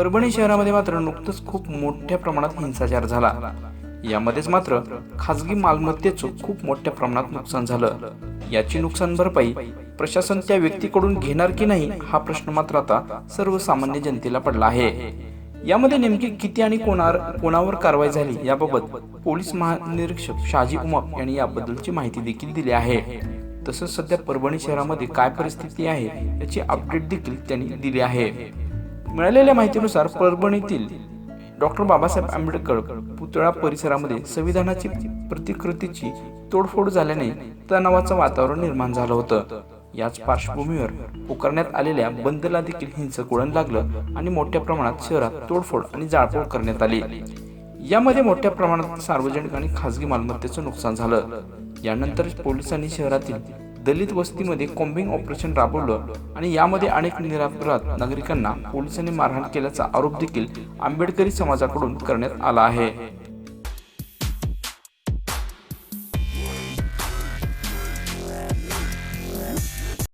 परभणी शहरामध्ये मात्र नुकतंच खूप मोठ्या प्रमाणात हिंसाचार झाला. यामध्येच मात्र खासगी मालमत्तेचं खूप मोठ्या प्रमाणात नुकसान झालं. याची नुकसान भरपाई प्रशासन त्या व्यक्तीकडून घेणार की नाही हा प्रश्न मात्र आता सर्वसामान्य जनतेला पडला आहे. यामध्ये नेमकी किती आणि कोणावर कोणावर कारवाई झाली याबाबत पोलीस महानिरीक्षक शाजी उमप यांनी याबद्दलची माहिती देखील दिली आहे. तसंच सध्या परभणी शहरामध्ये काय परिस्थिती आहे याची अपडेट देखील त्यांनी दिली आहे. मिळालेल्या माहितीनुसार परभणीतील डॉक्टर बाबासाहेब आंबेडकर पुतळा परिसरामध्ये संविधानाची प्रतिकृतीची तोडफोड झाल्याने तणावाचं वातावरण निर्माण झालं होतं. याच पार्श्वभूमीवर पुकारण्यात आलेल्या बंदला देखील हिंसक वळण लागलं आणि मोठ्या प्रमाणात शहरात तोडफोड आणि जाळपोळ करण्यात आली. यामध्ये मोठ्या प्रमाणात सार्वजनिक आणि खासगी मालमत्तेचं नुकसान झालं. यानंतर पोलिसांनी शहरातील दलित वस्तीमध्ये कॉम्बिंग ऑपरेशन राबवलं आणि यामध्ये अनेक निरापराध नागरिकांना पोलिसांनी मारहाण केल्याचा आरोप देखील आंबेडकरी समाजाकडून करण्यात आला आहे.